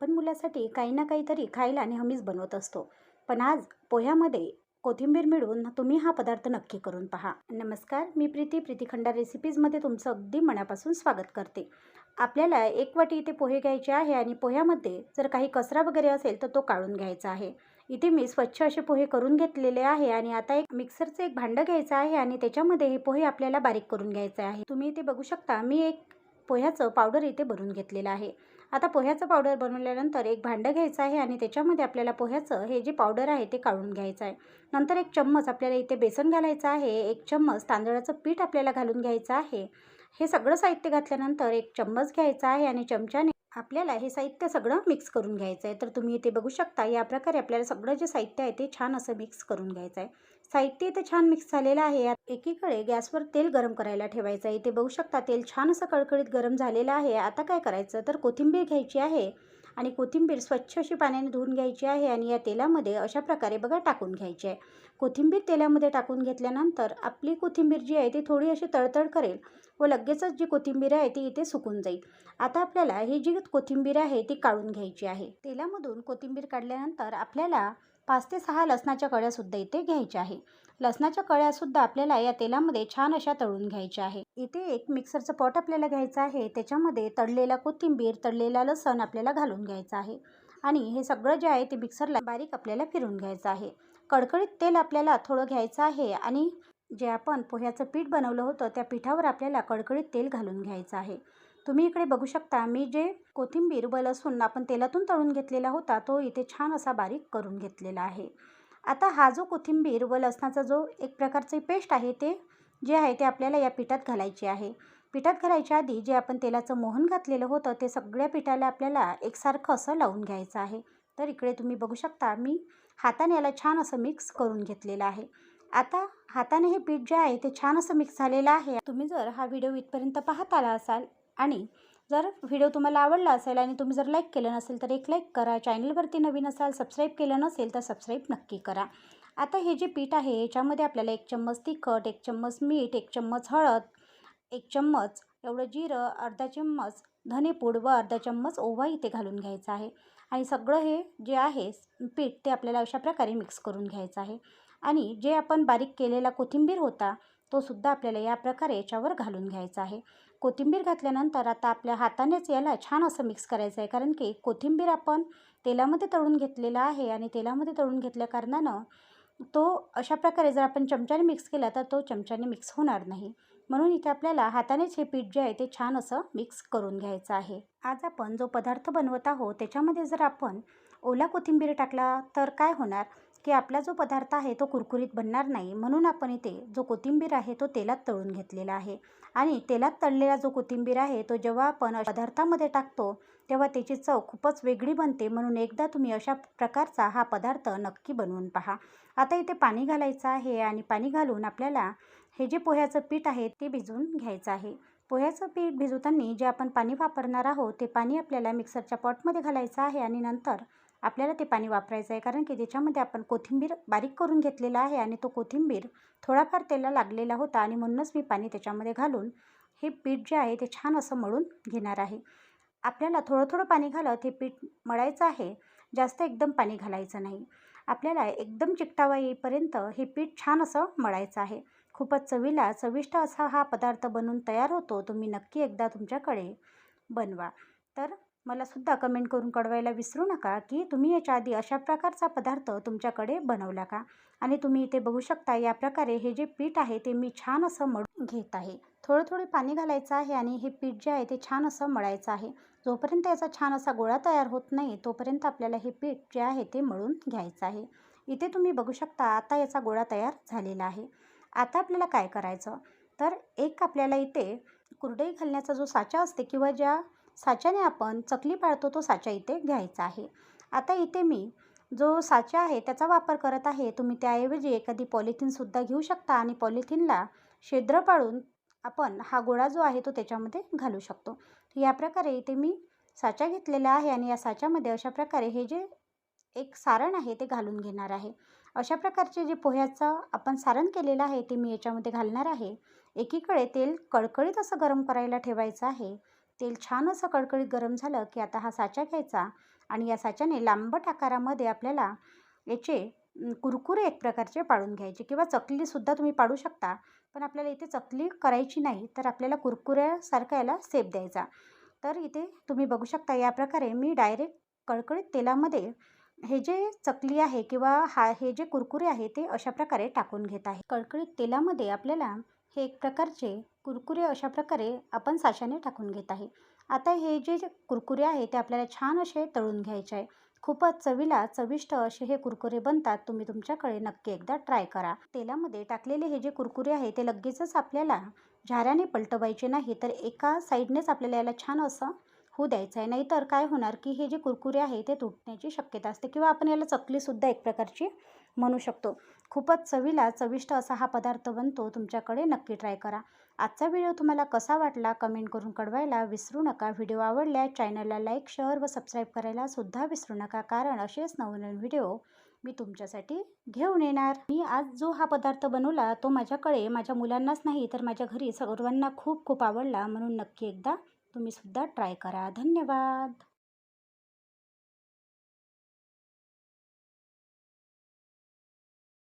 आपण मुलासाठी काही ना काहीतरी खायला नेहमीच बनवत असतो. पण आज पोह्यामध्ये कोथिंबीर मिळून तुम्ही हा पदार्थ नक्की करून पहा. नमस्कार मी प्रीती प्रीतीखंडा रेसिपीजमध्ये तुमचं अगदी मनापासून स्वागत करते. आपल्याला एक वाटी इथे पोहे घ्यायचे आहे आणि पोह्यामध्ये जर काही कचरा वगैरे असेल तर तो काढून घ्यायचा आहे. इथे मी स्वच्छ असे पोहे करून घेतलेले आहे आणि आता एक मिक्सरचं एक भांडं घ्यायचं आहे आणि त्याच्यामध्ये हे पोहे आपल्याला बारीक करून घ्यायचे आहे. तुम्ही इथे बघू शकता मी एक पोह्याचं पावडर इथे भरून घेतलेलं आहे. आता पोह्याचं पावडर बनवल्यानंतर एक भांडं घ्यायचं आहे आणि त्याच्यामध्ये आपल्याला पोह्याचं हे जे पावडर आहे ते काढून घ्यायचं आहे. नंतर एक चम्मच आपल्याला इथे बेसन घालायचं आहे एक चम्मच तांदळाचं पीठ आपल्याला घालून घ्यायचं आहे. हे सगळं साहित्य घातल्यानंतर एक चम्मच घ्यायचा आहे आणि चमच्याने आपल्याला हे साहित्य सगळं मिक्स करून घ्यायचं आहे. तर तुम्ही इथे बघू शकता या प्रकारे आपल्याला सगळं जे साहित्य आहे ते छान असं मिक्स करून घ्यायचं आहे. साहित्य इथे छान मिक्स झालेलं आहे. यात एकीकडे गॅसवर तेल गरम करायला ठेवायचं आहे. इथे बघू शकता तेल छान असं कळकळीत गरम झालेलं आहे. आता काय करायचं? तर कोथिंबीर घ्यायची आहे. आणि कोथिंबीर स्वच्छ अशी पाण्याने धुवून घ्यायची आहे आणि या तेलामध्ये अशा प्रकारे बघा टाकून घ्यायची आहे. कोथिंबीर तेलामध्ये टाकून घेतल्यानंतर आपली कोथिंबीर जी आहे ती थोडी अशी तळतळ करेल व लगेचच जी कोथिंबीर आहे ती इथे सुकून जाईल. आता आपल्याला ही जी कोथिंबीर आहे ती काढून घ्यायची आहे. तेलामधून कोथिंबीर काढल्यानंतर आपल्याला पाच ते सहा लसणाच्या कळ्यासुद्धा इथे घ्यायच्या आहे. लसणाच्या कळ्यासुद्धा आपल्याला या तेलामध्ये छान अशा तळून घ्यायच्या आहे. इथे एक मिक्सरचं पॉट आपल्याला घ्यायचं आहे. त्याच्यामध्ये तळलेला कोथिंबीर तळलेला लसण आपल्याला घालून घ्यायचं आहे. आणि हे सगळं जे आहे ते मिक्सरला बारीक आपल्याला फिरून घ्यायचं आहे. कडकडीत तेल आपल्याला थोडं घ्यायचं आहे आणि जे आपण पोह्याचं पीठ बनवलं होतं त्या पिठावर आपल्याला कडकडीत तेल घालून घ्यायचं आहे. तुम्ही इकडे बघू शकता मी जे कोथिंबीर व लसूण आपण तेलातून तळून घेतलेला होता तो इथे छान असा बारीक करून घेतलेला आहे. आता हा जो कोथिंबीर व लसणाचा जो एक प्रकारचे पेस्ट आहे ते जे आहे ते आपल्याला या पिठात घालायचे आहे. पिठात घालायच्या आधी जे आपण तेलाचं मोहन घातलेलं होतं ते सगळ्या पिठाला आपल्याला एकसारखं असं लावून घ्यायचं आहे. तर इकडे तुम्ही बघू शकता मी हाताने याला छान असं मिक्स करून घेतलेलं आहे. आता हाताने हे पीठ जे आहे ते छान असं मिक्स झालेलं आहे. तुम्ही जर हा व्हिडिओ इथपर्यंत पाहत आला असाल आणि जर व्हिडिओ तुम्हाला आवडला असेल आणि तुम्ही जर लाईक केलं नसेल तर एक लाईक करा. चॅनलवरती नवीन असाल सबस्क्राईब केलं नसेल तर सबस्क्राईब नक्की करा. आता हे जे पीठ आहे याच्यामध्ये आपल्याला एक चम्मच तिखट एक चम्मच मीठ एक चम्मच हळद एक चम्मच एवढं जिरं अर्धा चम्मच धनेपूड व अर्धा चम्मच ओवा इथे घालून घ्यायचा आहे. आणि सगळं हे जे आहे पीठ ते आपल्याला अशा प्रकारे मिक्स करून घ्यायचं आहे. आणि जे आपण बारीक केलेला कोथिंबीर होता तो सुद्धा आपल्याला या प्रकारे याच्यावर घालून घ्यायचा आहे. कोथिंबीर घातल्यानंतर आता आपल्या हातानेच याला छान असं मिक्स करायचं आहे कारण की कोथिंबीर आपण तेलामध्ये तळून घेतलेला आहे आणि तेलामध्ये तळून घेतल्या कारणानं तो अशा प्रकारे जर आपण चमच्याने मिक्स केला तर तो चमच्याने मिक्स होणार नाही. म्हणून इथे आपल्याला हातानेच हे पीठ जे आहे ते छान असं मिक्स करून घ्यायचं आहे. आज आपण जो पदार्थ बनवत आहोत त्याच्यामध्ये जर आपण ओला कोथिंबीर टाकला तर काय होणार? की आपला जो पदार्थ आहे तो कुरकुरीत बनणार नाही. म्हणून आपण इथे जो कोथिंबीर आहे तो तेलात तळून घेतलेला आहे. आणि तेलात तळलेला जो कोथिंबीर आहे तो जेव्हा आपण पदार्थामध्ये टाकतो तेव्हा त्याची चव खूपच वेगळी बनते. म्हणून एकदा तुम्ही अशा प्रकारचा हा पदार्थ नक्की बनवून पहा. आता इथे पाणी घालायचं आहे आणि पाणी घालून आपल्याला हे जे पोह्याचं पीठ आहे ते भिजवून घ्यायचं आहे. पोह्याचं पीठ भिजवताना जे आपण पाणी वापरणार आहोत ते पाणी आपल्याला मिक्सरच्या पॉटमध्ये घालायचं आहे आणि नंतर आपल्याला ते पाणी वापरायचं आहे. कारण की त्याच्यामध्ये आपण कोथिंबीर बारीक करून घेतलेला आहे आणि तो कोथिंबीर थोडाफार तेला लागलेला होता आणि म्हणूनच मी पाणी त्याच्यामध्ये घालून हे पीठ जे आहे ते छान असं मळून घेणार आहे. आपल्याला थोडं थोडं पाणी घालत हे पीठ मळायचं आहे. जास्त एकदम पाणी घालायचं नाही. आपल्याला एकदम चिकटावा येईपर्यंत हे पीठ छान असं मळायचं आहे. खूपच चवीला चविष्ट असा हा पदार्थ बनवून तयार होतो. तुम्ही नक्की एकदा तुमच्याकडे बनवा. तर मलासुद्धा कमेंट करून कळवायला विसरू नका की तुम्ही याच्या आधी अशा प्रकारचा पदार्थ तुमच्याकडे बनवला का? आणि तुम्ही इथे बघू शकता या प्रकारे हे जे पीठ आहे ते मी छान असं मळून घेत आहे. थोडं थोडे पाणी घालायचं आहे आणि हे पीठ जे आहे ते छान असं मळायचं आहे. जोपर्यंत याचा छान असा गोळा तयार होत नाही तोपर्यंत आपल्याला हे पीठ जे आहे ते मळून घ्यायचं आहे. इथे तुम्ही बघू शकता आता याचा गोळा तयार झालेला आहे. आता आपल्याला काय करायचं? तर एक आपल्याला इथे कुरडई घालण्याचा जो साचा असते किंवा ज्या साच्याने आपण चकली पाळतो तो साचा इथे घ्यायचा आहे. आता इथे मी जो साचा आहे त्याचा वापर करत आहे. तुम्ही त्याऐवजी एखादी पॉलिथिनसुद्धा घेऊ शकता आणि पॉलिथिनला छिद्र पाडून आपण हा गोळा जो आहे तो त्याच्यामध्ये घालू शकतो. या प्रकारे इथे मी साचा घेतलेला आहे आणि या साच्यामध्ये अशा प्रकारे हे जे एक सारण आहे ते घालून घेणार आहे. अशा प्रकारचे जे पोह्याचं आपण सारण केलेलं आहे ते मी याच्यामध्ये घालणार आहे. एकीकडे तेल कळकळीत असं गरम करायला ठेवायचं आहे. तेल छान असं कडकडीत गरम झालं की आता हा साचा घ्यायचा. आणि या साच्याने लांबट आकारामध्ये आपल्याला याचे कुरकुरे एक प्रकारचे पाडून घ्यायचे किंवा चकलीसुद्धा तुम्ही पाडू शकता. पण आपल्याला इथे चकली करायची नाही तर आपल्याला कुरकुऱ्यासारखा याला सेप द्यायचा. तर इथे तुम्ही बघू शकता या प्रकारे मी डायरेक्ट कळकळीत तेलामध्ये हे जे चकली आहे किंवा हा हे जे कुरकुरे आहे ते अशा प्रकारे टाकून घेत आहे. कळकळीत तेलामध्ये आपल्याला हे एक प्रकारचे कुरकुरे अशा प्रकारे आपण साच्याने टाकून घेत आहे. आता हे जे जे कुरकुरे आहे ते आपल्याला छान असे तळून घ्यायचे आहे. खूपच चवीला चविष्ट असे हे कुरकुरे बनतात तुम्ही तुमच्याकडे नक्की एकदा ट्राय करा. तेलामध्ये टाकलेले हे जे कुरकुरे आहे ते लगेचच आपल्याला झाऱ्याने पलटवायचे नाही तर एका साईडनेच आपल्याला याला छान असं होऊ द्यायचं आहे. नाहीतर काय होणार की हे जे कुरकुरे आहे ते तुटण्याची शक्यता असते किंवा आपण याला चकलीसुद्धा एक प्रकारची म्हणू शकतो. खूपच चवीला चविष्ट असा हा पदार्थ बनतो. तुमच्याकडे नक्की ट्राय करा. आजचा व्हिडिओ तुम्हाला कसा वाटला कमेंट करून कळवायला विसरू नका. व्हिडिओ आवडल्या चॅनलला लाईक शेअर व सबस्क्राईब करायला सुद्धा विसरू नका. कारण असेच नवनवीन व्हिडिओ मी तुमच्यासाठी घेऊन येणार. मी आज जो हा पदार्थ बनवला तो माझ्याकडे माझ्या मुलांनाच नाही तर माझ्या घरी सर्वांना खूप खूप आवडला. म्हणून नक्की एकदा तुम्ही सुद्धा ट्राय करा. धन्यवाद.